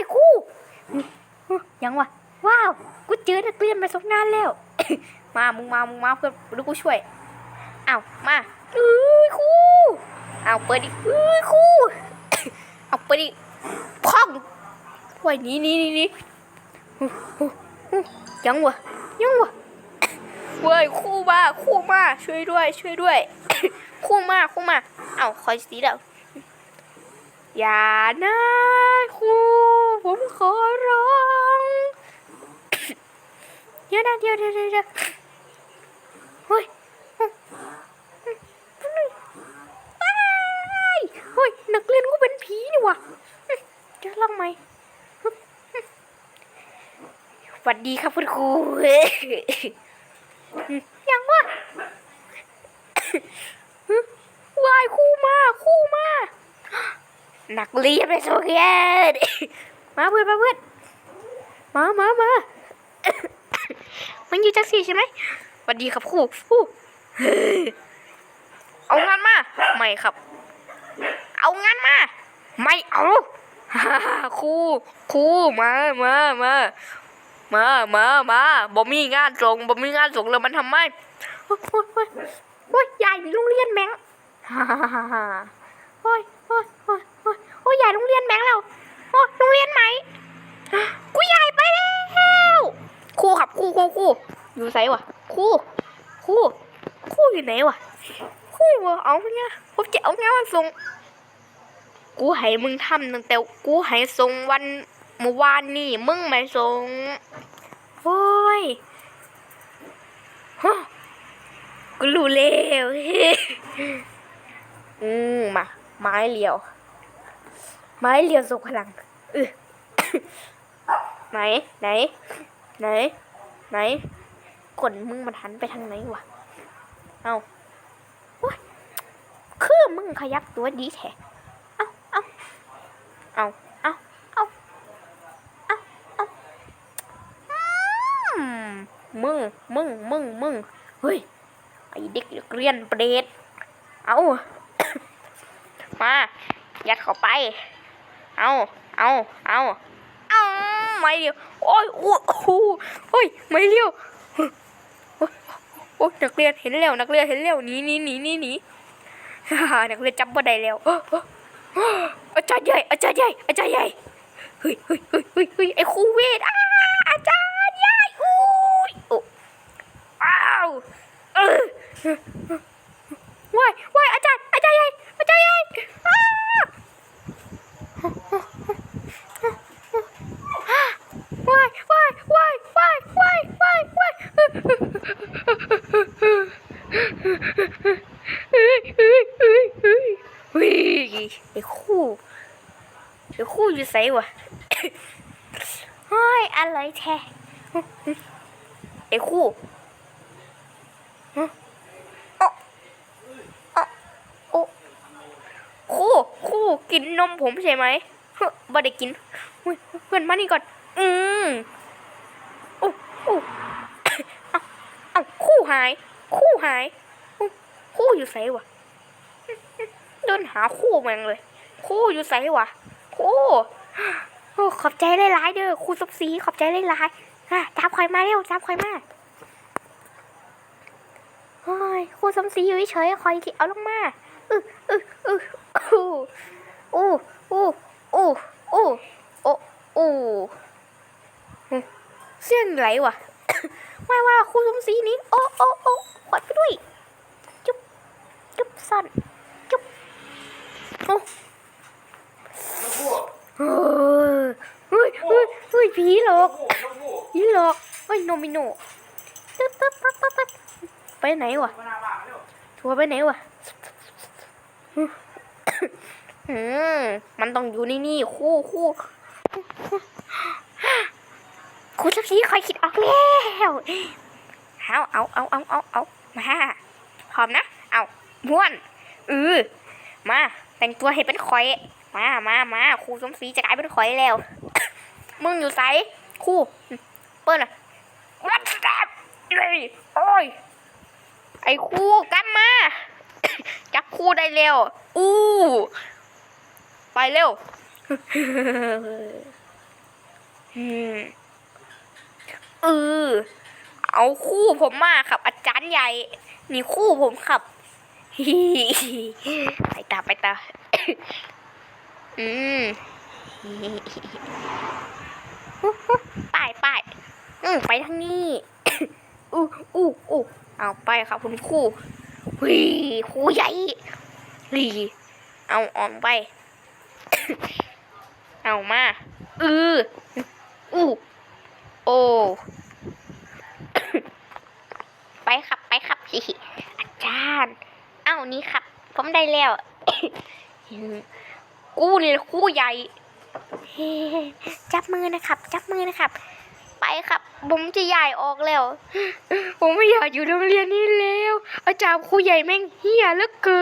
ายคู่ยังวะว้าวกูเจอนักเรียนมาสองนานแล้ว มามึงมามึงมาเพื่อนดูกูช่วยอ้าวมาเอ้ยคู่อ้าวเปิดดิเอ้ยคู่เอาเปิดดิพ่องว้หนี่นี่นี่นี่ยังวะยังวะเว้ยคู่มาคู่มาช่วยด้วยช่วยด้วย คู่มาคู่มาเอ้าคอยสีเด้อ อย่านะครูผมขอร้องเดี๋ยวนะเดี๋ยวเดี๋ยวเดี๋ยวเดี๋ยวเฮ้ยว้ายเฮ้ยนักเรียนกูเป็นผีนี่วะจะลองไหมสวัสดีครับคุณครูยังวะวายคู่มาคู่มา นักเรียนไปโซเกียนมาเพื่อนมาเพื่อนมามามามันอยู่จักสี่ใช่ไหมสวัสดีครับครูครูเฮ้ยเอางานมา ไม่ครับ เอางานมา ไม่เอาครูครูมามามามามามาบ่มีงานส่งบ่มีงานส่งแล้วมันทำไมโอ้ยโอ้ยโอ้ยโอ้ยใหญ่โรงเรียนแมงฮ่าฮ่าฮ่าฮ่าโอ้ยโอ้ยโอ้ย โอ้ยโอ้ยใหญ่โรงเรียนแมงแล้วโอ้โรงเรียนไหมกูใหญ่ไปแล้วครูครับครูครูครูอยู่ไสวะครูครูครูอยู่ไหนวะครูเอาเนี่ยผมจะเอางานมาส่งกูให้มึงทำตั้งแต่กูให้ส่งวันเมื่อวานนี่มึงไม่ส่งโอ้ยฮะกูรู้แล้วเฮ้อืมมาไม้เหลียว ไม้เหลียวส่งพลังเออไหน ไหน ไหน ไหนกดมึงมันหันไปทางไหนวะ เอาโอ้ยคือมึงขยับตัวดีแท้เอาเอาเอาเอาเอาเอาเอาอืมมึง มึง มึง มึง เฮ้ย ไอเด็กนักเรียนเปรตเอามา ยัดเข้าไป เอาเอาเอาเอาไม่เดียวโอ้ยโอ้โหโอ้ยไม่เดียวโอ้ยโอ้นักเรียนเห็นแล้วนักเรียนเห็นแล้วหนีหนีหนีหนีหนีนักเรียนจับ่ได้แล้วอาจารย์ใหญ่อาจารย์ใหญ่อาจารย์ใหญ่เฮ้ยเฮ้ยเฮ้ยเฮ้ยเฮ้ยไอ้ครูเวทอ้าอาจารย์ใหญ่อุ้ยโอ้อ้าวเออว้ายว้ายอาจารย์อาจารย์ใหญ่อาจารย์ใหญ่อ้าว้ายว้ายว้ายว้ายว้ายว้ายว้ายเฮ้ยเฮ้ยเฮ้ยเฮ้ย เฮ้ย ไอ้คู่ไอ้คู่อยู่ไสวะเฮ้ยอะไรแท้ไอ้คู่ฮะอ๊ะอ๊ะโอ้คู่คู่กินนมผมใช่ไหมเฮ้ยบ่ได้กินเพื่อนมานี่ก่อน อืมโอ้โอ้เอาเอาคู่หาย คู่หาย คู่อยู่ไสวะ ดินหาคู่แม่งเลย คู่อยู่ไสวะคู่ขอบใจหลายเด้อครูซุปซีขอบใจหลายๆอะจับคอยมาเร็วจับคอยมาโอ้ยครูซุปซีอยู่เฉยคอยเอาลงมาอืออืออืออู้อู้อู้อู้อู้อู้อู้เสียงไหลวะว่าว่าครูซุปซีนี้โอ้โอ้โอ้ขอดไปด้วยจุ๊บจุ๊บสั่น เฮ้ยเฮ้ยเฮ้ยผีหลอกผีหลอกเฮ้ยโนมิโนตึ๊ดตึ๊ดตึ๊ดตึ๊ดตึ๊ดไปไหนวะทัวไปไหนวะอืมมันต้องอยู่นี่นี่คู่คู่ครูสักทีคอยคิดออกแล้วเอาเอาเอาเอาเอาเอามาพร้อมนะ เอาม้วนเออมา แต่งตัวให้เป็นข่อย มามามาครูสมศรีจะกลายเป็นข่อยแล้ว มึงอยู่ไสครูเปิ้ลอะวัดดับเลยโอ้ย ไอ้ครูกลับมา จับครูได้เร็ว อู้ ไปเร็วเออเอาคู่ผมมาครับ อาจารย์ใหญ่ นี่คู่ผมครับ ไปตาไปตาอืมไปไปอืมไปทางนี้อู้อู้อู้เอาไปครับคุณครูวีครูใหญ่วีเอาอ่อนไป เอามา อืออู้โอ ไปครับไปครับ อาจารย์ เอ้านี่ครับ ผม ได้แล้ว กู้นี่คู่ใหญ่ จับมือนะครับ จับมือนะครับ ไปครับ ผมจะย้ายออกแล้ว ผมไม่อยากอยู่โรงเรียนนี้แล้ว อาจารย์ครูใหญ่แม่งเฮียเหลือเกิน